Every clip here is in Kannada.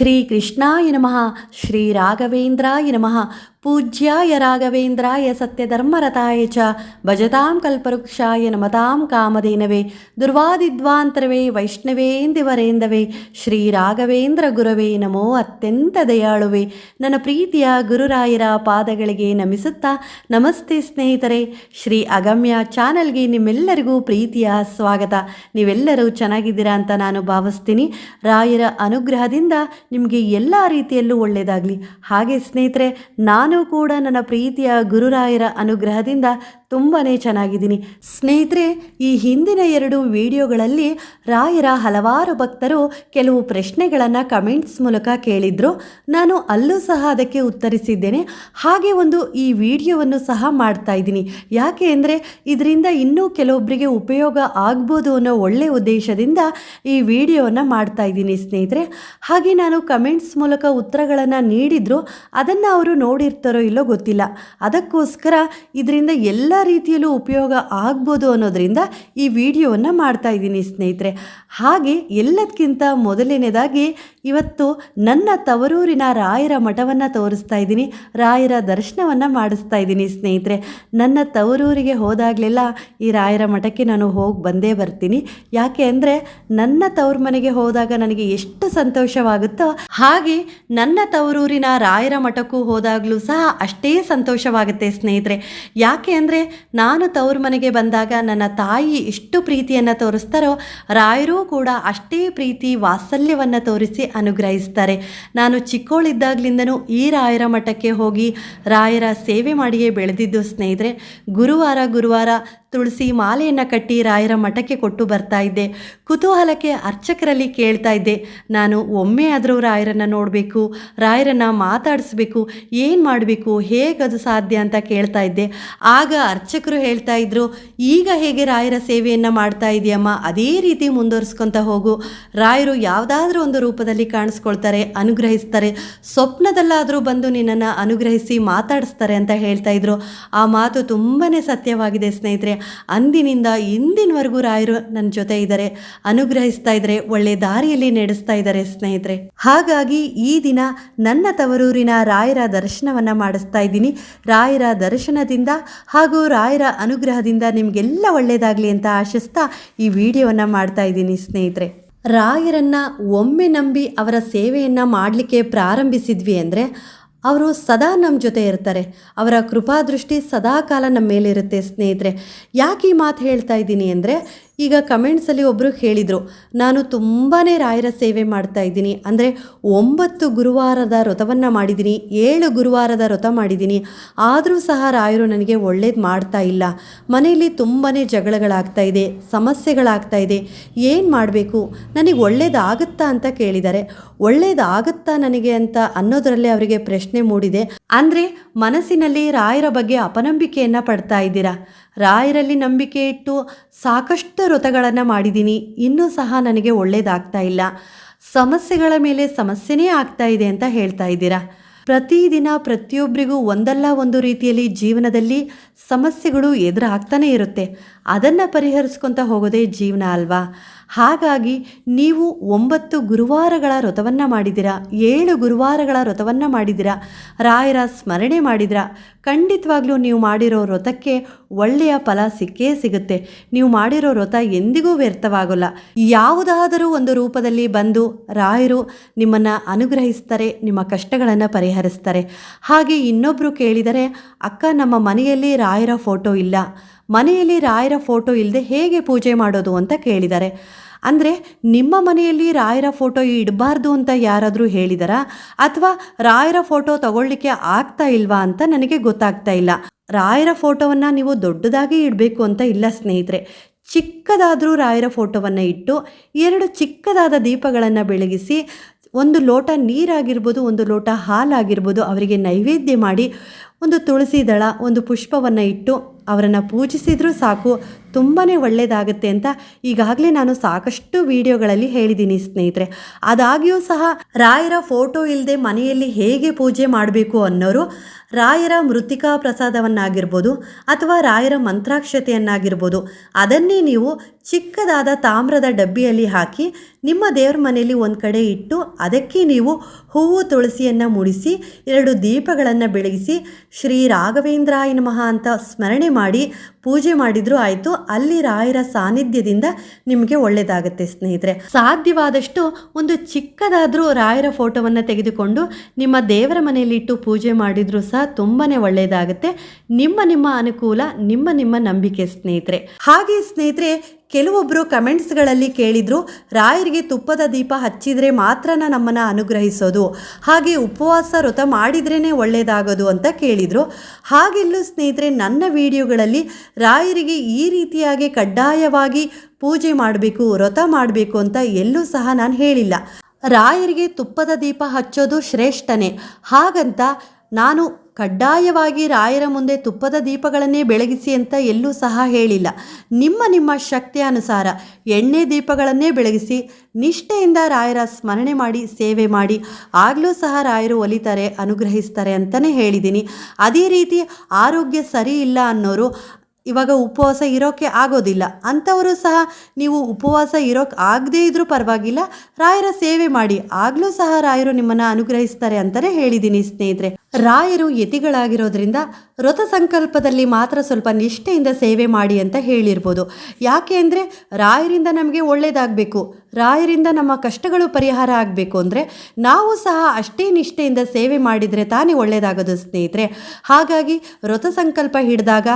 ಶ್ರೀ ಕೃಷ್ಣಾಯ ನಮಃ ಶ್ರೀ ರಾಘವೇಂದ್ರಾಯ ನಮಃ ಪೂಜ್ಯಾಯ ರಾಘವೇಂದ್ರಾಯ ಸತ್ಯಧರ್ಮರತಾಯ ಚ ಭಜತಾಂ ಕಲ್ಪವೃಕ್ಷಾಯ ನಮತಾಂ ಕಾಮಧೇನವೇ, ದುರ್ವಾದಿದ್ವಾಂತರವೇ, ವೈಷ್ಣವೇಂದಿವರೇಂದವೇ ಶ್ರೀ ರಾಘವೇಂದ್ರ ಗುರವೇ, ನಮೋ ಅತ್ಯಂತ ದಯಾಳುವೆ. ನನ್ನ ಪ್ರೀತಿಯ ಗುರುರಾಯರ ಪಾದಗಳಿಗೆ ನಮಿಸುತ್ತಾ ನಮಸ್ತೆ ಸ್ನೇಹಿತರೆ. ಶ್ರೀ ಅಗಮ್ಯ ಚಾನಲ್ಗೆ ನಿಮ್ಮೆಲ್ಲರಿಗೂ ಪ್ರೀತಿಯ ಸ್ವಾಗತ. ನೀವೆಲ್ಲರೂ ಚೆನ್ನಾಗಿದ್ದೀರಾ ಅಂತ ನಾನು ಭಾವಿಸ್ತೀನಿ. ರಾಯರ ಅನುಗ್ರಹದಿಂದ ನಿಮಗೆ ಎಲ್ಲ ರೀತಿಯಲ್ಲೂ ಒಳ್ಳೆಯದಾಗಲಿ. ಹಾಗೆ ಸ್ನೇಹಿತರೆ, ನಾನು ಕೂಡ ನನ್ನ ಪ್ರೀತಿಯ ಗುರುರಾಯರ ಅನುಗ್ರಹದಿಂದ ತುಂಬಾ ಚೆನ್ನಾಗಿದ್ದೀನಿ. ಸ್ನೇಹಿತರೆ, ಈ ಹಿಂದಿನ ಎರಡು ವಿಡಿಯೋಗಳಲ್ಲಿ ರಾಯರ ಹಲವಾರು ಭಕ್ತರು ಕೆಲವು ಪ್ರಶ್ನೆಗಳನ್ನು ಕಮೆಂಟ್ಸ್ ಮೂಲಕ ಕೇಳಿದ್ರು. ನಾನು ಅಲ್ಲೂ ಸಹ ಅದಕ್ಕೆ ಉತ್ತರಿಸಿದ್ದೇನೆ. ಹಾಗೆ ಒಂದು ಈ ವಿಡಿಯೋವನ್ನು ಸಹ ಮಾಡ್ತಾ ಇದ್ದೀನಿ. ಯಾಕೆ ಅಂದರೆ, ಇದರಿಂದ ಇನ್ನೂ ಕೆಲವೊಬ್ಬರಿಗೆ ಉಪಯೋಗ ಆಗ್ಬೋದು ಅನ್ನೋ ಒಳ್ಳೆಯ ಉದ್ದೇಶದಿಂದ ಈ ವಿಡಿಯೋವನ್ನು ಮಾಡ್ತಾ ಇದ್ದೀನಿ ಸ್ನೇಹಿತರೆ. ಹಾಗೆ ನಾನು ಕಮೆಂಟ್ಸ್ ಮೂಲಕ ಉತ್ತರಗಳನ್ನು ನೀಡಿದ್ರು. ಅದನ್ನು ಅವರು ನೋಡಿರ್ತಾರೋ ಇಲ್ಲೋ ಗೊತ್ತಿಲ್ಲ. ಅದಕ್ಕೋಸ್ಕರ ಇದರಿಂದ ಎಲ್ಲ ರೀತಿಯಲ್ಲೂ ಉಪಯೋಗ ಆಗ್ಬೋದು ಅನ್ನೋದ್ರಿಂದ ಈ ವಿಡಿಯೋವನ್ನು ಮಾಡ್ತಾ ಇದ್ದೀನಿ ಸ್ನೇಹಿತರೆ. ಹಾಗೆ ಎಲ್ಲದಕ್ಕಿಂತ ಮೊದಲನೇದಾಗಿ ಇವತ್ತು ನನ್ನ ತವರೂರಿನ ರಾಯರ ಮಠವನ್ನು ತೋರಿಸ್ತಾ ಇದ್ದೀನಿ. ರಾಯರ ದರ್ಶನವನ್ನು ಮಾಡಿಸ್ತಾ ಇದ್ದೀನಿ ಸ್ನೇಹಿತರೆ. ನನ್ನ ತವರೂರಿಗೆ ಹೋದಾಗಲೆಲ್ಲ ಈ ರಾಯರ ಮಠಕ್ಕೆ ನಾನು ಹೋಗಿ ಬಂದೇ ಬರ್ತೀನಿ. ಯಾಕೆ ಅಂದರೆ ನನ್ನ ತವ್ರ ಮನೆಗೆ ಹೋದಾಗ ನನಗೆ ಎಷ್ಟು ಸಂತೋಷವಾಗುತ್ತೋ ಹಾಗೆ ನನ್ನ ತವರೂರಿನ ರಾಯರ ಮಠಕ್ಕೂ ಹೋದಾಗಲೂ ಸಹ ಅಷ್ಟೇ ಸಂತೋಷವಾಗುತ್ತೆ ಸ್ನೇಹಿತರೆ. ಯಾಕೆ ಅಂದರೆ ನಾನು ತವ್ರ ಮನೆಗೆ ಬಂದಾಗ ನನ್ನ ತಾಯಿ ಎಷ್ಟು ಪ್ರೀತಿಯನ್ನು ತೋರಿಸ್ತಾರೋ, ರಾಯರೂ ಕೂಡ ಅಷ್ಟೇ ಪ್ರೀತಿ ವಾತ್ಸಲ್ಯವನ್ನು ತೋರಿಸಿ ಅನುಗ್ರಹಿಸ್ತಾರೆ. ನಾನು ಚಿಕ್ಕೋಳಿದ್ದಾಗ್ಲಿಂದನೂ ಈ ರಾಯರ ಮಠಕ್ಕೆ ಹೋಗಿ ರಾಯರ ಸೇವೆ ಮಾಡಿಯೇ ಬೆಳೆದಿದ್ದು ಸ್ನೇಹಿತರೆ, ಗುರುವಾರ ಗುರುವಾರ ತುಳಸಿ ಮಾಲೆಯನ್ನು ಕಟ್ಟಿ ರಾಯರ ಮಠಕ್ಕೆ ಕೊಟ್ಟು ಬರ್ತಾ ಇದ್ದೆ. ಕುತೂಹಲಕ್ಕೆ ಅರ್ಚಕರಲ್ಲಿ ಕೇಳ್ತಾ ಇದ್ದೆ, ನಾನು ಒಮ್ಮೆ ಆದರೂ ರಾಯರನ್ನು ನೋಡಬೇಕು, ರಾಯರನ್ನು ಮಾತಾಡಿಸ್ಬೇಕು, ಏನು ಮಾಡಬೇಕು ಹೇಗದು ಸಾಧ್ಯ ಅಂತ ಕೇಳ್ತಾ ಇದ್ದೆ. ಆಗ ಅರ್ಚಕರು ಹೇಳ್ತಾ ಇದ್ರು, ಈಗ ಹೇಗೆ ರಾಯರ ಸೇವೆಯನ್ನು ಮಾಡ್ತಾ ಇದೆಯಮ್ಮ? ಅದೇ ರೀತಿ ಮುಂದುವರಿಸ್ಕೊತ ಹೋಗು. ರಾಯರು ಯಾವುದಾದ್ರೂ ಒಂದು ರೂಪದಲ್ಲಿ ಕಾಣಿಸ್ಕೊಳ್ತಾರೆ, ಅನುಗ್ರಹಿಸ್ತಾರೆ. ಸ್ವಪ್ನದಲ್ಲಾದರೂ ಬಂದು ನಿನ್ನನ್ನು ಅನುಗ್ರಹಿಸಿ ಮಾತಾಡಿಸ್ತಾರೆ ಅಂತ ಹೇಳ್ತಾ ಇದ್ರು. ಆ ಮಾತು ತುಂಬಾ ಸತ್ಯವಾಗಿದೆ ಸ್ನೇಹಿತರೆ. ಅಂದಿನಿಂದ ಇಂದಿನವರೆಗೂ ರಾಯರು ನನ್ನ ಜೊತೆ ಇದ್ದಾರೆ. ಅನುಗ್ರಹಿಸ್ತಾ ಇದ್ದಾರೆ ಒಳ್ಳೆ ದಾರಿಯಲ್ಲಿ ನಡೆಸ್ತಾ ಇದ್ದಾರೆ ಸ್ನೇಹಿತರೆ. ಹಾಗಾಗಿ ಈ ದಿನ ನನ್ನ ತವರೂರಿನ ರಾಯರ ದರ್ಶನವನ್ನು ಮಾಡಿಸ್ತಾ ಇದ್ದೀನಿ. ರಾಯರ ದರ್ಶನದಿಂದ ಹಾಗೂ ರಾಯರ ಅನುಗ್ರಹದಿಂದ ನಿಮಗೆಲ್ಲ ಒಳ್ಳೆಯದಾಗಲಿ ಅಂತ ಆಶಿಸ್ತಾ ಈ ವಿಡಿಯೋವನ್ನು ಮಾಡ್ತಾ ಇದ್ದೀನಿ ಸ್ನೇಹಿತರೆ. ರಾಯರನ್ನ ಒಮ್ಮೆ ನಂಬಿ ಅವರ ಸೇವೆಯನ್ನು ಮಾಡಲಿಕ್ಕೆ ಪ್ರಾರಂಭಿಸಿದ್ವಿ ಅಂದರೆ ಅವರು ಸದಾ ನಮ್ಮ ಜೊತೆ ಇರ್ತಾರೆ. ಅವರ ಕೃಪಾದೃಷ್ಟಿ ಸದಾ ಕಾಲ ನಮ್ಮ ಮೇಲಿರುತ್ತೆ ಸ್ನೇಹಿತರೆ. ಯಾಕೆ ಈ ಮಾತು ಹೇಳ್ತಾ ಇದ್ದೀನಿ ಅಂದರೆ ಈಗ ಕಮೆಂಟ್ಸಲ್ಲಿ ಒಬ್ಬರು ಹೇಳಿದರು, ನಾನು ತುಂಬಾ ರಾಯರ ಸೇವೆ ಮಾಡ್ತಾ ಇದ್ದೀನಿ. ಅಂದರೆ ಒಂಬತ್ತು ಗುರುವಾರದ ವ್ರತವನ್ನು ಮಾಡಿದ್ದೀನಿ, ಏಳು ಗುರುವಾರದ ವ್ರತ ಮಾಡಿದ್ದೀನಿ. ಆದರೂ ಸಹ ರಾಯರು ನನಗೆ ಒಳ್ಳೇದು ಮಾಡ್ತಾ ಇಲ್ಲ. ಮನೆಯಲ್ಲಿ ತುಂಬಾ ಜಗಳಗಳಾಗ್ತಾ ಇದೆ, ಸಮಸ್ಯೆಗಳಾಗ್ತಾ ಇದೆ. ಏನು ಮಾಡಬೇಕು? ನನಗೆ ಒಳ್ಳೇದಾಗುತ್ತಾ ಅಂತ ಕೇಳಿದ್ದಾರೆ ಒಳ್ಳೇದಾಗುತ್ತಾ ನನಗೆ ಅಂತ ಅನ್ನೋದರಲ್ಲೇ ಅವರಿಗೆ ಪ್ರಶ್ನೆ ಮೂಡಿದೆ. ಅಂದರೆ ಮನಸ್ಸಿನಲ್ಲಿ ರಾಯರ ಬಗ್ಗೆ ಅಪನಂಬಿಕೆಯನ್ನು ಪಡ್ತಾ ಇದ್ದೀರಾ? ರಾಯರಲ್ಲಿ ನಂಬಿಕೆ ಇಟ್ಟು ಸಾಕಷ್ಟು ವ್ರತಗಳನ್ನು ಮಾಡಿದ್ದೀನಿ. ಇನ್ನೂ ಸಹ ನನಗೆ ಒಳ್ಳೆಯದಾಗ್ತಾ ಇಲ್ಲ. ಸಮಸ್ಯೆಗಳ ಮೇಲೆ ಸಮಸ್ಯೆನೇ ಆಗ್ತಾ ಇದೆ ಅಂತ ಹೇಳ್ತಾ ಇದ್ದೀರಾ? ಪ್ರತಿದಿನ ಪ್ರತಿಯೊಬ್ಬರಿಗೂ ಒಂದಲ್ಲ ಒಂದು ರೀತಿಯಲ್ಲಿ ಜೀವನದಲ್ಲಿ ಸಮಸ್ಯೆಗಳು ಎದುರಾಗ್ತಾನೆ ಇರುತ್ತೆ. ಅದನ್ನು ಪರಿಹರಿಸ್ಕೊತ ಹೋಗೋದೇ ಜೀವನ ಅಲ್ವಾ? ಹಾಗಾಗಿ ನೀವು ಒಂಬತ್ತು ಗುರುವಾರಗಳ ವ್ರತವನ್ನು ಮಾಡಿದಿರಾ ಏಳು ಗುರುವಾರಗಳ ವ್ರತವನ್ನು ಮಾಡಿದಿರಾ ರಾಯರ ಸ್ಮರಣೆ ಮಾಡಿದಿರಾ ಖಂಡಿತವಾಗ್ಲೂ ನೀವು ಮಾಡಿರೋ ವ್ರತಕ್ಕೆ ಒಳ್ಳೆಯ ಫಲ ಸಿಕ್ಕೇ ಸಿಗುತ್ತೆ. ನೀವು ಮಾಡಿರೋ ವ್ರತ ಎಂದಿಗೂ ವ್ಯರ್ಥವಾಗೋಲ್ಲ. ಯಾವುದಾದರೂ ಒಂದು ರೂಪದಲ್ಲಿ ಬಂದು ರಾಯರು ನಿಮ್ಮನ್ನು ಅನುಗ್ರಹಿಸ್ತಾರೆ, ನಿಮ್ಮ ಕಷ್ಟಗಳನ್ನು ಪರಿಹರಿಸ್ತಾರೆ. ಹಾಗೆ ಇನ್ನೊಬ್ಬರು ಕೇಳಿದರೆ, ಅಕ್ಕ, ನಮ್ಮ ಮನೆಯಲ್ಲಿ ರಾಯರ ಫೋಟೋ ಇಲ್ಲ. ಮನೆಯಲ್ಲಿ ರಾಯರ ಫೋಟೋ ಇಲ್ಲದೆ ಹೇಗೆ ಪೂಜೆ ಮಾಡೋದು ಅಂತ ಕೇಳಿದ್ದಾರೆ ಅಂದರೆ ನಿಮ್ಮ ಮನೆಯಲ್ಲಿ ರಾಯರ ಫೋಟೋ ಇಡಬಾರ್ದು ಅಂತ ಯಾರಾದರೂ ಹೇಳಿದಾರಾ? ಅಥವಾ ರಾಯರ ಫೋಟೋ ತಗೊಳ್ಳಿಕ್ಕೆ ಆಗ್ತಾ ಇಲ್ವಾ ಅಂತ ನನಗೆ ಗೊತ್ತಾಗ್ತಾ ಇಲ್ಲ. ರಾಯರ ಫೋಟೋವನ್ನು ನೀವು ದೊಡ್ಡದಾಗಿ ಇಡಬೇಕು ಅಂತ ಇಲ್ಲ ಸ್ನೇಹಿತರೆ. ಚಿಕ್ಕದಾದರೂ ರಾಯರ ಫೋಟೋವನ್ನು ಇಟ್ಟು, ಎರಡು ಚಿಕ್ಕದಾದ ದೀಪಗಳನ್ನು ಬೆಳಗಿಸಿ, ಒಂದು ಲೋಟ ನೀರಾಗಿರ್ಬೋದು, ಒಂದು ಲೋಟ ಹಾಲಾಗಿರ್ಬೋದು, ಅವರಿಗೆ ನೈವೇದ್ಯ ಮಾಡಿ ಒಂದು ತುಳಸಿ ದಳ ಒಂದು ಪುಷ್ಪವನ್ನು ಇಟ್ಟು ಅವರನ್ನು ಪೂಜಿಸಿದರೂ ಸಾಕು ತುಂಬಾ ಒಳ್ಳೆಯದಾಗುತ್ತೆ ಅಂತ ಈಗಾಗಲೇ ನಾನು ಸಾಕಷ್ಟು ವಿಡಿಯೋಗಳಲ್ಲಿ ಹೇಳಿದ್ದೀನಿ ಸ್ನೇಹಿತರೆ. ಅದಾಗಿಯೂ ಸಹ ರಾಯರ ಫೋಟೋ ಇಲ್ಲದೆ ಮನೆಯಲ್ಲಿ ಹೇಗೆ ಪೂಜೆ ಮಾಡಬೇಕು ಅನ್ನೋರು ರಾಯರ ಮೃತಿಕಾ ಪ್ರಸಾದವನ್ನಾಗಿರ್ಬೋದು ಅಥವಾ ರಾಯರ ಮಂತ್ರಾಕ್ಷತೆಯನ್ನಾಗಿರ್ಬೋದು, ಅದನ್ನೇ ನೀವು ಚಿಕ್ಕದಾದ ತಾಮ್ರದ ಡಬ್ಬಿಯಲ್ಲಿ ಹಾಕಿ ನಿಮ್ಮ ದೇವ್ರ ಮನೆಯಲ್ಲಿ ಒಂದು ಕಡೆ ಇಟ್ಟು ಅದಕ್ಕೆ ನೀವು ಹೂವು, ತುಳಸಿಯನ್ನು ಮುಡಿಸಿ, ಎರಡು ದೀಪಗಳನ್ನು ಬೆಳಗಿಸಿ ಶ್ರೀ ರಾಘವೇಂದ್ರಾಯ ನಮಃ ಅಂತ ಸ್ಮರಣೆ ಮಾಡಿ ಪೂಜೆ ಮಾಡಿದರೂ ಆಯಿತು. ಅಲ್ಲಿ ರಾಯರ ಸಾನ್ನಿಧ್ಯದಿಂದ ನಿಮಗೆ ಒಳ್ಳೆಯದಾಗುತ್ತೆ ಸ್ನೇಹಿತರೆ. ಸಾಧ್ಯವಾದಷ್ಟು ಒಂದು ಚಿಕ್ಕದಾದರೂ ರಾಯರ ಫೋಟೋವನ್ನು ತೆಗೆದುಕೊಂಡು ನಿಮ್ಮ ದೇವರ ಮನೆಯಲ್ಲಿ ಇಟ್ಟು ಪೂಜೆ ಮಾಡಿದರೂ ಸಹ ತುಂಬಾ ಒಳ್ಳೆಯದಾಗುತ್ತೆ ನಿಮ್ಮ ನಿಮ್ಮ ಅನುಕೂಲ, ನಿಮ್ಮ ನಿಮ್ಮ ನಂಬಿಕೆ ಸ್ನೇಹಿತರೆ. ಹಾಗೆ ಸ್ನೇಹಿತರೆ ಕೆಲವೊಬ್ಬರು ಕಮೆಂಟ್ಸ್ಗಳಲ್ಲಿ ಕೇಳಿದರು, ರಾಯರಿಗೆ ತುಪ್ಪದ ದೀಪ ಹಚ್ಚಿದರೆ ಮಾತ್ರನ ನಮ್ಮನ್ನು ಅನುಗ್ರಹಿಸೋದು. ಹಾಗೆ ಉಪವಾಸ ವ್ರತ ಮಾಡಿದ್ರೇ ಒಳ್ಳೆಯದಾಗೋದು ಅಂತ ಕೇಳಿದರು. ಹಾಗೆಲ್ಲೂ ಸ್ನೇಹಿತರೆ, ನನ್ನ ವಿಡಿಯೋಗಳಲ್ಲಿ ರಾಯರಿಗೆ ಈ ರೀತಿಯಾಗಿ ಕಡ್ಡಾಯವಾಗಿ ಪೂಜೆ ಮಾಡಬೇಕು, ವ್ರತ ಮಾಡಬೇಕು ಅಂತ ಎಲ್ಲೂ ಸಹ ನಾನು ಹೇಳಿಲ್ಲ. ರಾಯರಿಗೆ ತುಪ್ಪದ ದೀಪ ಹಚ್ಚೋದು ಶ್ರೇಷ್ಠನೇ. ಹಾಗಂತ ನಾನು ಕಡ್ಡಾಯವಾಗಿ ರಾಯರ ಮುಂದೆ ತುಪ್ಪದ ದೀಪಗಳನ್ನೇ ಬೆಳಗಿಸಿ ಅಂತ ಎಲ್ಲೂ ಸಹ ಹೇಳಿಲ್ಲ. ನಿಮ್ಮ ನಿಮ್ಮ ಶಕ್ತಿ ಅನುಸಾರ ಎಣ್ಣೆ ದೀಪಗಳನ್ನೇ ಬೆಳಗಿಸಿ ನಿಷ್ಠೆಯಿಂದ ರಾಯರ ಸ್ಮರಣೆ ಮಾಡಿ, ಸೇವೆ ಮಾಡಿ, ಆಗಲೂ ಸಹ ರಾಯರು ಒಲಿತಾರೆ, ಅನುಗ್ರಹಿಸ್ತಾರೆ ಅಂತಲೇ ಹೇಳಿದ್ದೀನಿ. ಅದೇ ರೀತಿ ಆರೋಗ್ಯ ಸರಿ ಇಲ್ಲ ಅನ್ನೋರು ಇವಾಗ ಉಪವಾಸ ಇರೋಕ್ಕೆ ಆಗೋದಿಲ್ಲ. ಅಂಥವರು ಸಹ ನೀವು ಉಪವಾಸ ಇರೋಕ್ಕೆ ಆಗದೇ ಇದ್ದರೂ ಪರವಾಗಿಲ್ಲ. ರಾಯರ ಸೇವೆ ಮಾಡಿ. ಆಗಲೂ ಸಹ ರಾಯರು ನಿಮ್ಮನ್ನು ಅನುಗ್ರಹಿಸ್ತಾರೆ ಅಂತಲೇ ಹೇಳಿದ್ದೀನಿ ಸ್ನೇಹಿತರೆ. ರಾಯರು ಯತಿಗಳಾಗಿರೋದ್ರಿಂದ ವ್ರತ ಸಂಕಲ್ಪದಲ್ಲಿ ಮಾತ್ರ ಸ್ವಲ್ಪ ನಿಷ್ಠೆಯಿಂದ ಸೇವೆ ಮಾಡಿ ಅಂತ ಹೇಳಿರ್ಬೋದು. ಯಾಕೆ ಅಂದರೆ ರಾಯರಿಂದ ನಮಗೆ ಒಳ್ಳೆಯದಾಗಬೇಕು ರಾಯರಿಂದ ನಮ್ಮ ಕಷ್ಟಗಳು ಪರಿಹಾರ ಆಗಬೇಕು ಅಂದರೆ ನಾವು ಸಹ ಅಷ್ಟೇ ನಿಷ್ಠೆಯಿಂದ ಸೇವೆ ಮಾಡಿದರೆ ತಾನೇ ಒಳ್ಳೆಯದಾಗೋದು ಸ್ನೇಹಿತರೆ. ಹಾಗಾಗಿ ವ್ರತ ಸಂಕಲ್ಪ ಹಿಡಿದಾಗ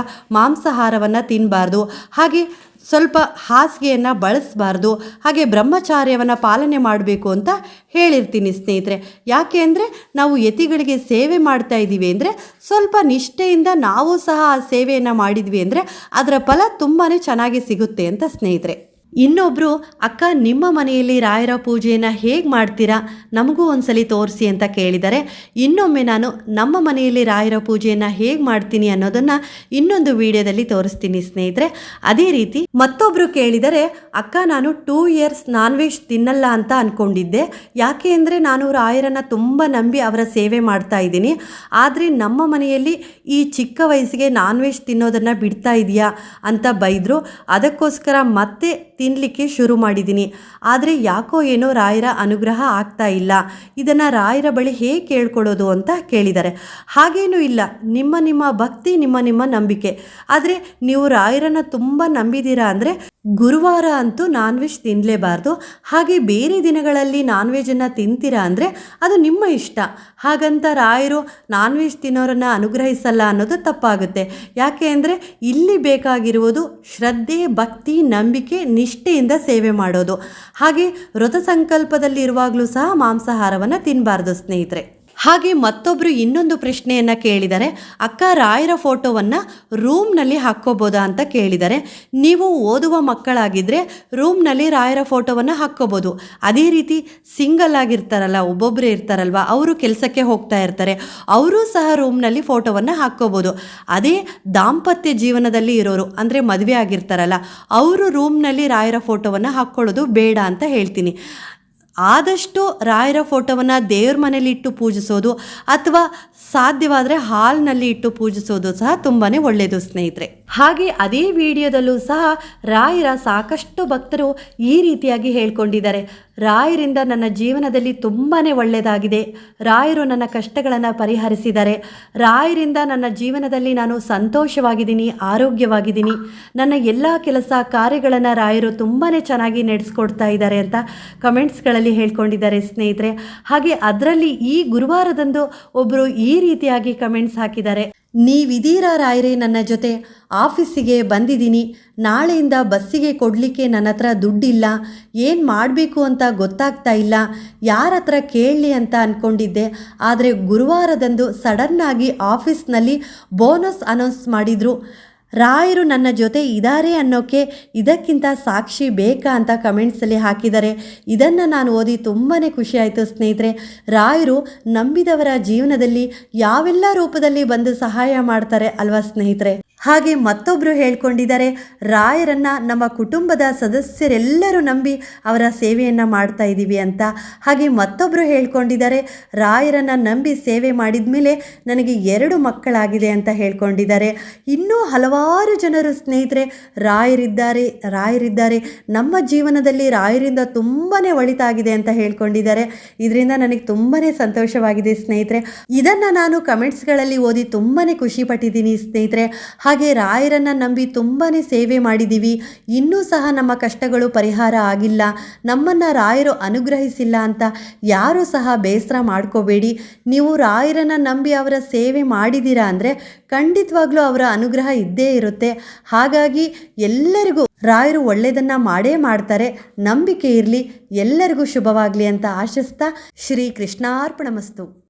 ಮಾಂಸಾಹಾರವನ್ನು ತಿನ್ನಬಾರ್ದು ಹಾಗೆ ಸ್ವಲ್ಪ ಹಾಸಿಗೆಯನ್ನು ಬಳಸಬಾರ್ದು. ಹಾಗೆ ಬ್ರಹ್ಮಚಾರ್ಯವನ್ನು ಪಾಲನೆ ಮಾಡಬೇಕು ಅಂತ ಹೇಳಿರ್ತೀನಿ ಸ್ನೇಹಿತರೆ. ಯಾಕೆ ಅಂದರೆ ನಾವು ಯತಿಗಳಿಗೆ ಸೇವೆ ಮಾಡ್ತಾ ಇದ್ದೀವಿ ಅಂದರೆ ಸ್ವಲ್ಪ ನಿಷ್ಠೆಯಿಂದ ನಾವು ಸಹ ಆ ಸೇವೆಯನ್ನು ಮಾಡಿದ್ವಿ ಅಂದರೆ ಅದರ ಫಲ ತುಂಬಾ ಚೆನ್ನಾಗಿ ಸಿಗುತ್ತೆ ಅಂತ ಸ್ನೇಹಿತರೆ. ಇನ್ನೊಬ್ಬರು ಅಕ್ಕ, ನಿಮ್ಮ ಮನೆಯಲ್ಲಿ ರಾಯರ ಪೂಜೆಯನ್ನು ಹೇಗೆ ಮಾಡ್ತೀರಾ? ನಮಗೂ ಒಂದ್ಸಲಿ ತೋರಿಸಿ ಅಂತ ಕೇಳಿದರೆ, ಇನ್ನೊಮ್ಮೆ ನಾನು ನಮ್ಮ ಮನೆಯಲ್ಲಿ ರಾಯರ ಪೂಜೆಯನ್ನು ಹೇಗೆ ಮಾಡ್ತೀನಿ ಅನ್ನೋದನ್ನು ಇನ್ನೊಂದು ವಿಡಿಯೋದಲ್ಲಿ ತೋರಿಸ್ತೀನಿ ಸ್ನೇಹಿತರೆ. ಅದೇ ರೀತಿ ಮತ್ತೊಬ್ಬರು ಕೇಳಿದರೆ, ಅಕ್ಕ, ನಾನು ಟೂ ಇಯರ್ಸ್ ನಾನ್ ವೆಜ್ ತಿನ್ನಲ್ಲ ಅಂತ ಅಂದ್ಕೊಂಡಿದ್ದೆ ಯಾಕೆ ಅಂದರೆ ನಾನು ರಾಯರನ್ನು ತುಂಬ ನಂಬಿ ಅವರ ಸೇವೆ ಮಾಡ್ತಾ ಇದ್ದೀನಿ. ಆದರೆ ನಮ್ಮ ಮನೆಯಲ್ಲಿ ಈ ಚಿಕ್ಕ ವಯಸ್ಸಿಗೆ ನಾನ್ ವೆಜ್ ತಿನ್ನೋದನ್ನು ಬಿಡ್ತಾ ಇದೆಯಾ? ಅಂತ ಬೈದರು. ಅದಕ್ಕೋಸ್ಕರ ಮತ್ತೆ ತಿನ್ನಲಿಕ್ಕೆ ಶುರು ಮಾಡಿದ್ದೀನಿ. ಆದರೆ ಯಾಕೋ ಏನೋ ರಾಯರ ಅನುಗ್ರಹ ಆಗ್ತಾ ಇಲ್ಲ. ಇದನ್ನು ರಾಯರ ಬಳಿ ಹೇಗೆ ಕೇಳ್ಕೊಳ್ಳೋದು ಅಂತ ಕೇಳಿದ್ದಾರೆ. ಹಾಗೇನೂ ಇಲ್ಲ. ನಿಮ್ಮ ನಿಮ್ಮ ಭಕ್ತಿ, ನಿಮ್ಮ ನಿಮ್ಮ ನಂಬಿಕೆ. ಆದರೆ ನೀವು ರಾಯರನ್ನು ತುಂಬ ನಂಬಿದ್ದೀರಾ ಅಂದರೆ ಗುರುವಾರ ಅಂತೂ ನಾನ್ ವೆಜ್ ತಿನ್ನಲೇಬಾರ್ದು ಹಾಗೆ ಬೇರೆ ದಿನಗಳಲ್ಲಿ ನಾನ್ ವೆಜನ್ನು ತಿಂತೀರಾ ಅಂದರೆ ಅದು ನಿಮ್ಮ ಇಷ್ಟ. ಹಾಗಂತ ರಾಯರು ನಾನ್ ವೆಜ್ ತಿನ್ನೋರನ್ನು ಅನುಗ್ರಹಿಸಲ್ಲ ಅನ್ನೋದು ತಪ್ಪಾಗುತ್ತೆ. ಯಾಕೆ ಅಂದರೆ ಇಲ್ಲಿ ಬೇಕಾಗಿರುವುದು ಶ್ರದ್ಧೆ, ಭಕ್ತಿ, ನಂಬಿಕೆ, ನಿಷ್ಠೆಯಿಂದ ಸೇವೆ ಮಾಡೋದು. ಹಾಗೆ ವ್ರತ ಸಂಕಲ್ಪದಲ್ಲಿ ಇರುವಾಗಲೂ ಸಹ ಮಾಂಸಾಹಾರವನ್ನು ತಿನ್ನಬಾರ್ದು ಸ್ನೇಹಿತರೆ. ಹಾಗೆ ಮತ್ತೊಬ್ಬರು ಇನ್ನೊಂದು ಪ್ರಶ್ನೆಯನ್ನು ಕೇಳಿದರೆ, ಅಕ್ಕ, ರಾಯರ ಫೋಟೋವನ್ನು ರೂಮ್ನಲ್ಲಿ ಹಾಕ್ಕೋಬೋದಾ ಅಂತ ಕೇಳಿದರೆ, ನೀವು ಓದುವ ಮಕ್ಕಳಾಗಿದ್ದರೆ ರೂಮ್ನಲ್ಲಿ ರಾಯರ ಫೋಟೋವನ್ನು ಹಾಕ್ಕೋಬೋದು. ಅದೇ ರೀತಿ ಸಿಂಗಲ್ ಆಗಿರ್ತಾರಲ್ಲ ಒಬ್ಬೊಬ್ಬರೇ ಇರ್ತಾರಲ್ವ, ಅವರು ಕೆಲಸಕ್ಕೆ ಹೋಗ್ತಾ ಇರ್ತಾರೆ, ಅವರು ಸಹ ರೂಮ್ನಲ್ಲಿ ಫೋಟೋವನ್ನು ಹಾಕ್ಕೋಬೋದು. ಅದೇ ದಾಂಪತ್ಯ ಜೀವನದಲ್ಲಿ ಇರೋರು, ಅಂದರೆ ಮದುವೆ ಆಗಿರ್ತಾರಲ್ಲ, ಅವರು ರೂಮ್ನಲ್ಲಿ ರಾಯರ ಫೋಟೋವನ್ನು ಹಾಕ್ಕೊಳ್ಳೋದು ಬೇಡ ಅಂತ ಹೇಳ್ತೀನಿ. ಆದಷ್ಟು ರಾಯರ ಫೋಟೋವನ್ನು ದೇವ್ರ ಮನೇಲಿ ಇಟ್ಟು ಪೂಜಿಸೋದು ಅಥವಾ ಸಾಧ್ಯವಾದರೆ ಹಾಲ್ನಲ್ಲಿ ಇಟ್ಟು ಪೂಜಿಸೋದು ಸಹ ತುಂಬಾ ಒಳ್ಳೆಯದು ಸ್ನೇಹಿತರೆ. ಹಾಗೆ ಅದೇ ವಿಡಿಯೋದಲ್ಲೂ ಸಹ ರಾಯರ ಸಾಕಷ್ಟು ಭಕ್ತರು ಈ ರೀತಿಯಾಗಿ ಹೇಳ್ಕೊಂಡಿದ್ದಾರೆ. ರಾಯರಿಂದ ನನ್ನ ಜೀವನದಲ್ಲಿ ತುಂಬಾ ಒಳ್ಳೆಯದಾಗಿದೆ ರಾಯರು ನನ್ನ ಕಷ್ಟಗಳನ್ನು ಪರಿಹರಿಸಿದ್ದಾರೆ ರಾಯರಿಂದ ನನ್ನ ಜೀವನದಲ್ಲಿ ನಾನು ಸಂತೋಷವಾಗಿದ್ದೀನಿ, ಆರೋಗ್ಯವಾಗಿದ್ದೀನಿ. ನನ್ನ ಎಲ್ಲ ಕೆಲಸ ಕಾರ್ಯಗಳನ್ನು ರಾಯರು ತುಂಬಾ ಚೆನ್ನಾಗಿ ನಡೆಸ್ಕೊಡ್ತಾ ಇದ್ದಾರೆ ಅಂತ ಕಮೆಂಟ್ಸ್ಗಳಲ್ಲಿ ಹೇಳ್ಕೊಂಡಿದ್ದಾರೆ ಸ್ನೇಹಿತರೆ. ಹಾಗೆ ಅದರಲ್ಲಿ ಈ ಗುರುವಾರದಂದು ಒಬ್ಬರು ಈ ರೀತಿಯಾಗಿ ಕಮೆಂಟ್ಸ್ ಹಾಕಿದ್ದಾರೆ. ನೀವಿದೀರಾ ರಾಯರೇ ನನ್ನ ಜೊತೆ ಆಫೀಸಿಗೆ ಬಂದಿದ್ದೀನಿ. ನಾಳೆಯಿಂದ ಬಸ್ಸಿಗೆ ಕೊಡಲಿಕ್ಕೆ ನನ್ನ ಹತ್ರ ದುಡ್ಡಿಲ್ಲ. ಏನು ಮಾಡಬೇಕು ಅಂತ ಗೊತ್ತಾಗ್ತಾ ಇಲ್ಲ. ಯಾರ ಹತ್ರ ಕೇಳಲಿ ಅಂತ ಅಂದ್ಕೊಂಡಿದ್ದೆ ಆದರೆ ಗುರುವಾರದಂದು ಸಡನ್ನಾಗಿ ಆಫೀಸ್ನಲ್ಲಿ ಬೋನಸ್ ಅನೌನ್ಸ್ ಮಾಡಿದರು. ರಾಯರು ನನ್ನ ಜೊತೆ ಇದ್ದಾರೆ ಅನ್ನೋಕ್ಕೆ ಇದಕ್ಕಿಂತ ಸಾಕ್ಷಿ ಬೇಕಾ ಅಂತ ಕಮೆಂಟ್ಸಲ್ಲಿ ಹಾಕಿದ್ದಾರೆ. ಇದನ್ನು ನಾನು ಓದಿ ತುಂಬಾ ಖುಷಿಯಾಯಿತು ಸ್ನೇಹಿತರೆ. ರಾಯರು ನಂಬಿದವರ ಜೀವನದಲ್ಲಿ ಯಾವೆಲ್ಲ ರೂಪದಲ್ಲಿ ಬಂದು ಸಹಾಯ ಮಾಡ್ತಾರೆ ಅಲ್ವಾ ಸ್ನೇಹಿತರೆ? ಹಾಗೆ ಮತ್ತೊಬ್ಬರು ಹೇಳ್ಕೊಂಡಿದ್ದಾರೆ, ರಾಯರನ್ನು ನಮ್ಮ ಕುಟುಂಬದ ಸದಸ್ಯರೆಲ್ಲರೂ ನಂಬಿ ಅವರ ಸೇವೆಯನ್ನು ಮಾಡ್ತಾ ಇದ್ದೀವಿ ಅಂತ. ಹಾಗೆ ಮತ್ತೊಬ್ಬರು ಹೇಳ್ಕೊಂಡಿದ್ದಾರೆ, ರಾಯರನ್ನು ನಂಬಿ ಸೇವೆ ಮಾಡಿದ ಮೇಲೆ ನನಗೆ ಎರಡು ಮಕ್ಕಳಾಗಿದೆ ಅಂತ ಹೇಳ್ಕೊಂಡಿದ್ದಾರೆ. ಇನ್ನೂ ಹಲವಾರು ಜನರು ಸ್ನೇಹಿತರೆ, ರಾಯರಿದ್ದಾರೆ ರಾಯರಿದ್ದಾರೆ. ನಮ್ಮ ಜೀವನದಲ್ಲಿ ರಾಯರಿಂದ ತುಂಬಾ ಒಳಿತಾಗಿದೆ ಅಂತ ಹೇಳ್ಕೊಂಡಿದ್ದಾರೆ. ಇದರಿಂದ ನನಗೆ ತುಂಬಾ ಸಂತೋಷವಾಗಿದೆ ಸ್ನೇಹಿತರೆ. ಇದನ್ನು ನಾನು ಕಮೆಂಟ್ಸ್ಗಳಲ್ಲಿ ಓದಿ ತುಂಬಾ ಖುಷಿ ಪಟ್ಟಿದ್ದೀನಿ ಸ್ನೇಹಿತರೆ. ಹಾಗೆ ರಾಯರನ್ನು ನಂಬಿ ತುಂಬಾ ಸೇವೆ ಮಾಡಿದ್ದೀವಿ ಇನ್ನೂ ಸಹ ನಮ್ಮ ಕಷ್ಟಗಳು ಪರಿಹಾರ ಆಗಿಲ್ಲ. ನಮ್ಮನ್ನು ರಾಯರು ಅನುಗ್ರಹಿಸಿಲ್ಲ ಅಂತ ಯಾರೂ ಸಹ ಬೇಸರ ಮಾಡ್ಕೋಬೇಡಿ. ನೀವು ರಾಯರನ್ನು ನಂಬಿ ಅವರ ಸೇವೆ ಮಾಡಿದ್ದೀರಾ ಅಂದರೆ ಖಂಡಿತವಾಗ್ಲೂ ಅವರ ಅನುಗ್ರಹ ಇದ್ದೇ ಇರುತ್ತೆ. ಹಾಗಾಗಿ ಎಲ್ಲರಿಗೂ ರಾಯರು ಒಳ್ಳೆಯದನ್ನು ಮಾಡೇ ಮಾಡ್ತಾರೆ. ನಂಬಿಕೆ ಇರಲಿ. ಎಲ್ಲರಿಗೂ ಶುಭವಾಗಲಿ ಅಂತ ಆಶಿಸ್ತಾ ಶ್ರೀ ಕೃಷ್ಣಾರ್ಪಣಮಸ್ತು